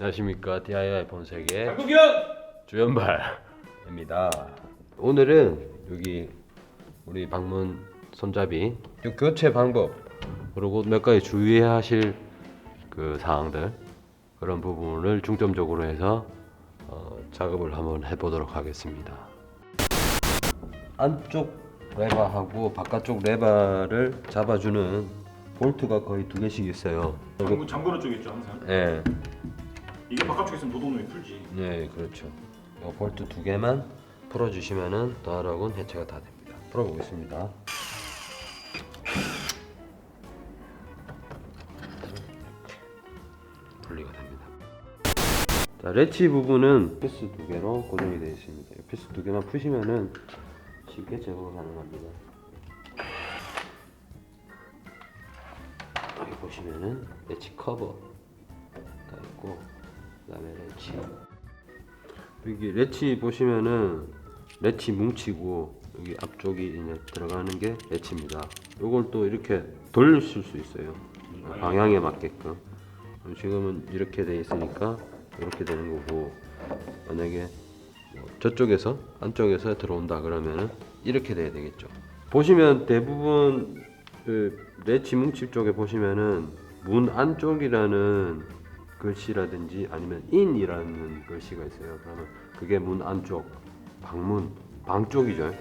안녕하십니까 DIY 본색의 장국현 주연발입니다. 오늘은 여기 우리 방문 손잡이 요 교체 방법 그리고 몇 가지 주의해야 하실 그 사항들 그런 부분을 중점적으로 해서 어, 작업을 한번 해보도록 하겠습니다. 안쪽 레바하고 바깥쪽 레바를 잡아주는 볼트가 거의 두 개씩 있어요. 장구 잠그는 쪽 있죠 항상. 예. 이게 바깥쪽에 있으면 노동력이 풀지. 네, 그렇죠. 이 볼트 두 개만 풀어주시면은 더하락은 해체가 다 됩니다. 풀어보겠습니다. 분리가 됩니다. 자, 레치 부분은 피스 두 개로 고정이 되어 있습니다. 이 피스 두 개만 푸시면은 쉽게 제거가 가능합니다. 여기 보시면은 레치 커버 레치 여기 레치 보시면은 레치 뭉치고 여기 앞쪽이 이제 들어가는 게 레치입니다. 요걸 또 이렇게 돌리실 수 있어요. 방향에 맞게끔. 지금은 이렇게 돼 있으니까 이렇게 되는 거고 만약에 뭐 저쪽에서 안쪽에서 들어온다 그러면은 이렇게 돼야 되겠죠. 보시면 대부분 그 레치 뭉치 쪽에 보시면은 문 안쪽이라는 글씨라든지 아니면 인이라는 글씨가 있어요. 그러면 그게 문 안쪽, 방문, 방 쪽이죠.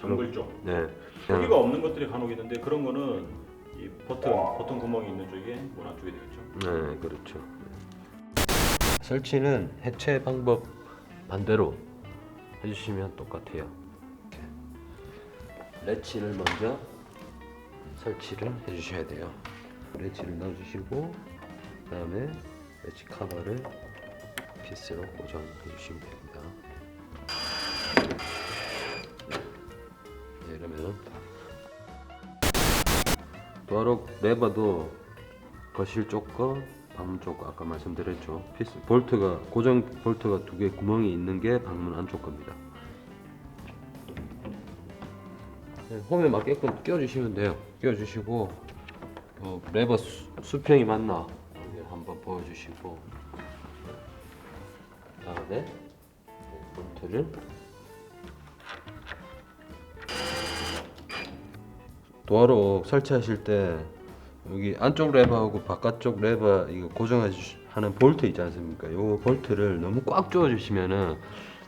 잠글 쪽. 네. 여기가 없는 것들이 간혹 있는데 그런 거는 이 버튼 버튼 구멍이 있는 쪽에 문 안쪽에 되겠죠. 네, 그렇죠. 설치는 해체 방법 반대로 해주시면 똑같아요. 이렇게. 레치를 먼저 설치를 해주셔야 돼요. 레치를 넣어주시고 그다음에 레치 커버를 피스로 고정해 주시면 됩니다. 네, 이러면 도어록 레버도 거실 쪽과 방문 쪽 아까 말씀드렸죠. 피스 볼트가 고정 볼트가 두 개 구멍이 있는 게 방문 안쪽 겁니다. 네, 홈에 맞게끔 끼워주시면 돼요. 끼워주시고 어, 레버 수, 수평이 맞나 한번 보여주시고 그다음에 네, 볼트를 도어로 설치하실 때 여기 안쪽 레버하고 바깥쪽 레버 이거 고정하는 볼트 있지 않습니까? 요 볼트를 너무 꽉 조여 주시면은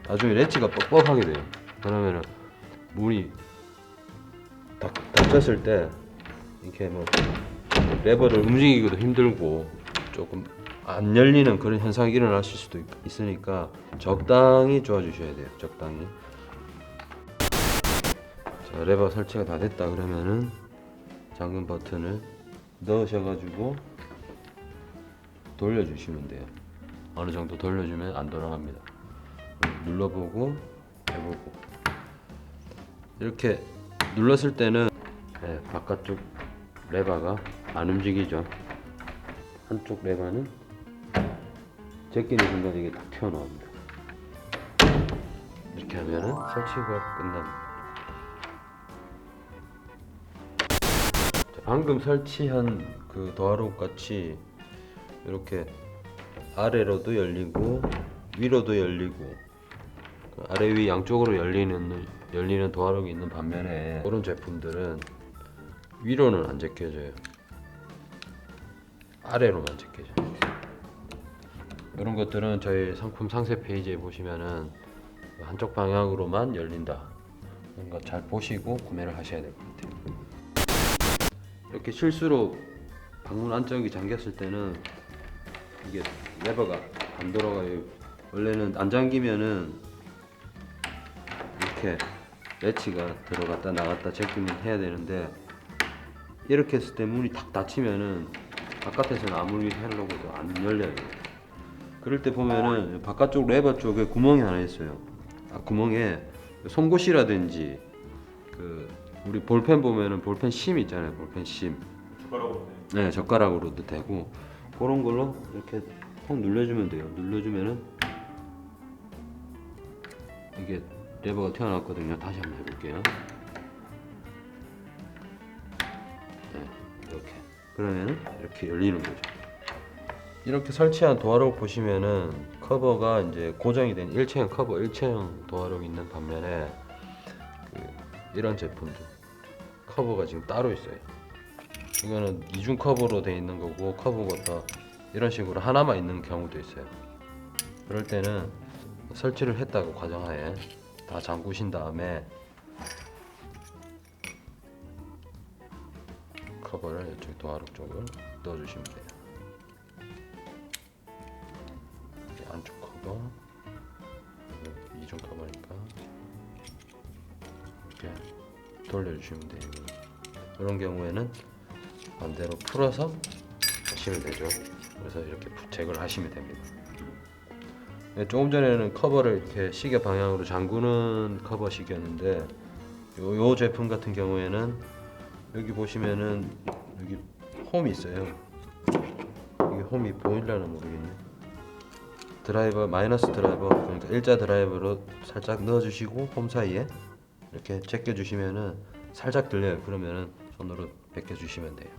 나중에 레치가 뻑뻑하게 돼요. 그러면은 닫, 닫혔을 때 이렇게 뭐 레버를 움직이기도 힘들고 조금 안 열리는 그런 현상이 일어나실 수도 있, 있으니까 적당히 조여 주셔야 돼요. 적당히. 자, 레버 설치가 다 됐다 그러면은 잠금 버튼을 넣으셔가지고 돌려주시면 돼요. 어느 정도 돌려주면 안 돌아갑니다. 눌러보고 해보고 이렇게 눌렀을 때는 네, 바깥쪽 레버가 안 움직이죠. 한쪽 레버는 제끼는 순간 이게 딱 튀어나옵니다. 이렇게 하면은 설치가 끝납니다. 자, 방금 설치한 그 도화로 같이 이렇게 아래로도 열리고 위로도 열리고 그 아래 위 양쪽으로 열리는 열리는 도화록이 있는 반면에 그런 제품들은 위로는 안 제껴져요. 아래로만 제껴져요. 이런 것들은 저희 상품 상세 페이지에 보시면은 한쪽 방향으로만 열린다. 그런 거 잘 보시고 구매를 하셔야 될 것 같아요. 이렇게 실수로 방문 안쪽이 잠겼을 때는 이게 레버가 안 돌아가요. 원래는 안 잠기면은 이렇게 레치가 들어갔다 나갔다 제끼면 해야 되는데 이렇게 했을 때 문이 탁 닫히면은 바깥에서는 아무리 하려고 해도 안 열려요. 그럴 때 보면은 바깥쪽 레버 쪽에 구멍이 하나 있어요. 아, 구멍에 송곳이라든지 그 우리 볼펜 보면은 볼펜 심 있잖아요. 볼펜 심. 젓가락으로 네. 네, 젓가락으로도 되고 그런 걸로 이렇게 통 눌러주면 돼요. 눌러주면은 이게 레버가 튀어나왔거든요. 다시 한번 해볼게요. 그러면은 이렇게 열리는 거죠. 이렇게 설치한 도어록 보시면은 커버가 이제 고정이 된 일체형 커버, 일체형 도어록 있는 반면에 그 이런 제품도 커버가 지금 따로 있어요. 이거는 이중 커버로 돼 있는 거고 커버가 이런 식으로 하나만 있는 경우도 있어요. 그럴 때는 설치를 했다고 가정하에 다 잠그신 다음에 커버를 이쪽 도어록 쪽으로 넣어주시면 돼요. 이 안쪽 커버 이중 커버니까 이렇게 돌려주시면 돼요. 이런 경우에는 반대로 풀어서 하시면 되죠. 그래서 이렇게 부착을 하시면 됩니다. 네, 조금 전에는 커버를 이렇게 시계 방향으로 잠그는 커버식이었는데 요, 요 제품 같은 경우에는 여기 보시면은 여기 홈이 있어요. 이게 홈이 보일려나 모르겠네. 드라이버 마이너스 드라이버 그러니까 일자 드라이버로 살짝 넣어주시고 홈 사이에 이렇게 제껴 주시면은 살짝 들려요. 그러면은 손으로 벗겨 주시면 돼요.